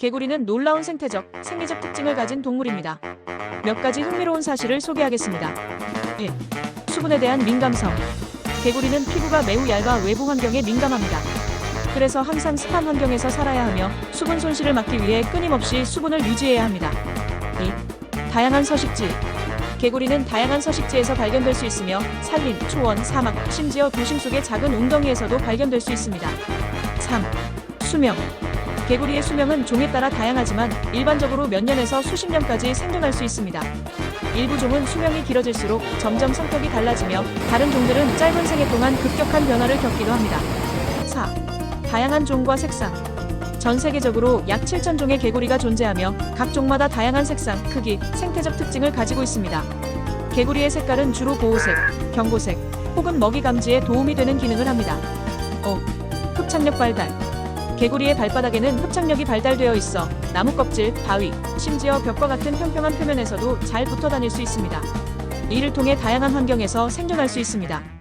개구리는 놀라운 생태적, 생리적 특징을 가진 동물입니다. 몇 가지 흥미로운 사실을 소개하겠습니다. 1. 수분에 대한 민감성. 개구리는 피부가 매우 얇아 외부 환경에 민감합니다. 그래서 항상 습한 환경에서 살아야 하며 수분 손실을 막기 위해 끊임없이 수분을 유지해야 합니다. 2. 다양한 서식지. 개구리는 다양한 서식지에서 발견될 수 있으며 산림, 초원, 사막, 심지어 도심 속의 작은 웅덩이에서도 발견될 수 있습니다. 3. 수명. 개구리의 수명은 종에 따라 다양하지만 일반적으로 몇 년에서 수십 년까지 생존할 수 있습니다. 일부 종은 수명이 길어질수록 점점 성격이 달라지며 다른 종들은 짧은 생애 동안 급격한 변화를 겪기도 합니다. 4. 다양한 종과 색상. 전 세계적으로 약 7천 종의 개구리가 존재하며 각 종마다 다양한 색상, 크기, 생태적 특징을 가지고 있습니다. 개구리의 색깔은 주로 보호색, 경고색, 혹은 먹이 감지에 도움이 되는 기능을 합니다. 5. 흡착력 발달. 개구리의 발바닥에는 흡착력이 발달되어 있어 나무 껍질, 바위, 심지어 벽과 같은 평평한 표면에서도 잘 붙어 다닐 수 있습니다. 이를 통해 다양한 환경에서 생존할 수 있습니다.